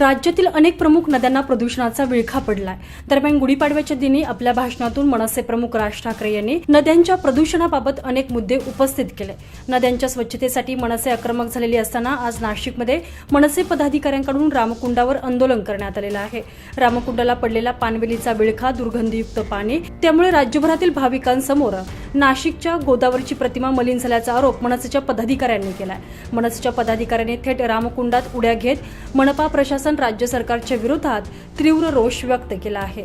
राज्यातील अनेक प्रमुख नद्यांना प्रदूषणाचा विळखा पडलाय. दरम्यान गुढीपाडव्याच्या दिनी आपल्या भाषणातून मनसे प्रमुख राज ठाकरे यांनी नद्यांच्या प्रदूषणाबाबत अनेक मुद्दे उपस्थित केले. नद्यांच्या स्वच्छतेसाठी मनसे आक्रमक झालेली असताना आज नाशिकमध्ये मनसे पदाधिकाऱ्यांकडून रामकुंडावर आंदोलन करण्यात आलेलं आहे. रामकुंडाला पडलेला पानवेलीचा विळखा दुर्गंधीयुक्त पाणी त्यामुळे राज्यभरातील भाविकांसमोर नाशिकच्या गोदावरीची प्रतिमा मलिन झाल्याचा आरोप मनसेच्या पदाधिकाऱ्यांनी केलाय. मनसेच्या पदाधिकाऱ्यांनी थेट रामकुंडात उड्या घेत मनपा प्रशासन राज्य सरकारच्या विरोधात तीव्र रोष व्यक्त केला आहे.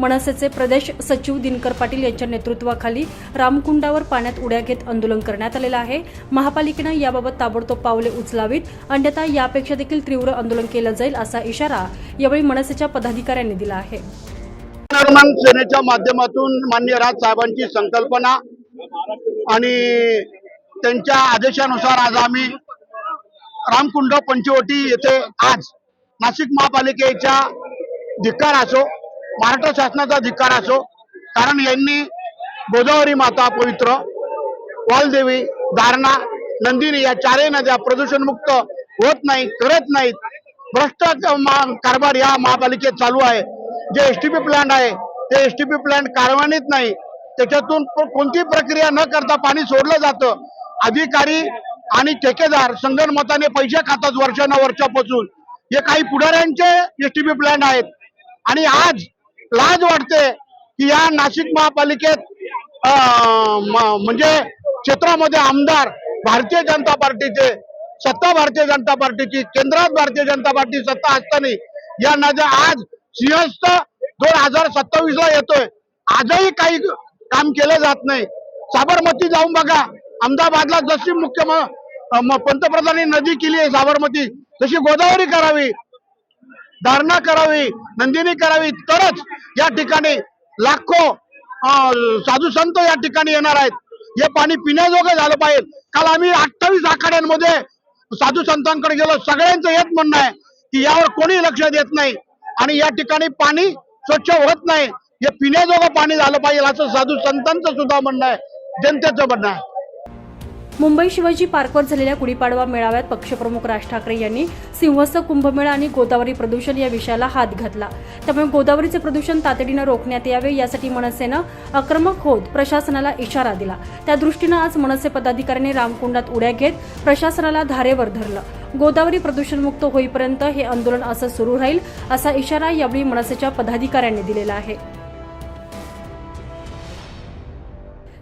मनसेचे प्रदेश सचिव दिनकर पाटील यांच्या नेतृत्वाखाली रामकुंडावर पाण्यात उड्या घेत आंदोलन करण्यात आलेलं आहे. महापालिकेनं याबाबत ताबडतोब पावले उचलावीत. अन्यथा यापेक्षा देखील तीव्र आंदोलन केलं जाईल असा इशारा यावेळी मनसेच्या पदाधिकाऱ्यांनी दिला आहे. निर्माण सेनेच्या माध्यमातून मान्य राज साहेबांची संकल्पना आणि त्यांच्या आदेशानुसार आज आम्ही रामकुंड पंचवटी येथे आज नाशिक महापालिकेच्या धिक्कार असो महाराष्ट्र शासनाचा धिक्कार असो कारण यांनी गोदावरी माता पवित्र वालदेवी दारणा नंदिनी या चारही नद्या प्रदूषणमुक्त होत नाही करत नाहीत. भ्रष्ट कारभार या महापालिकेत चालू आहे. जे एस टी पी प्लांट आहे ते एस टी पी प्लांट कार्यान्वित नाही. त्याच्यातून कोणती प्रक्रिया न करता पाणी सोडलं जातं? अधिकारी आणि ठेकेदार संगणमताने पैसे खातात वर्षांना वर्षापासून हे काही पुढाऱ्यांचे एस टी पी प्लांट आहेत. आणि आज लाज वाटते की या नाशिक महापालिकेत अं, म्हणजे क्षेत्रामध्ये आमदार भारतीय जनता पार्टीचे सत्ता भारतीय जनता पार्टीची केंद्रात भारतीय जनता पार्टी सत्ता असताना या नद्या आज सिंहस्थ दोन हजार सत्तावीस ला येतोय. आजही काही काम केलं जात नाही. साबरमती जाऊन बघा. अहमदाबादला जशी मुख्य पंतप्रधानांनी नदी केली आहे साबरमती तशी गोदावरी करावी. धारणा करावी नंदिनी करावी. तरच या ठिकाणी लाखो साधू संत या ठिकाणी येणार आहेत. हे पाणी पिण्याजोगं झालं पाहिजे. काल आम्ही अठ्ठावीस आखाड्यांमध्ये साधू संतांकडे गेलो. सगळ्यांचं हेच म्हणणं आहे की यावर कोणी लक्ष देत नाही आणि या ठिकाणी पाणी स्वच्छ होत नाही. हे पिण्याजोगं पाणी झालं पाहिजे असं साधू संतांचं सुद्धा म्हणणं आहे. जनतेचं म्हणणं आहे. मुंबई शिवाजी पार्कवर झालेल्या गुढीपाडवा मेळाव्यात पक्षप्रमुख राज ठाकरे यांनी सिंहस्थ कुंभमेळा आणि गोदावरी प्रदूषण या विषयाला हात घातला. त्यामुळे गोदावरीचे प्रदूषण तातडीनं रोखण्यात यावे यासाठी मनसेनं आक्रमक होत प्रशासनाला इशारा दिला. त्या दृष्टीनं आज मनसे पदाधिकाऱ्यांनी रामकुंडात उड्या घेत प्रशासनाला धारेवर धरलं. गोदावरी प्रदूषणमुक्त होईपर्यंत हे आंदोलन असं सुरू राहील असा इशारा यावेळी मनसेच्या पदाधिकाऱ्यांनी दिलेला आहे.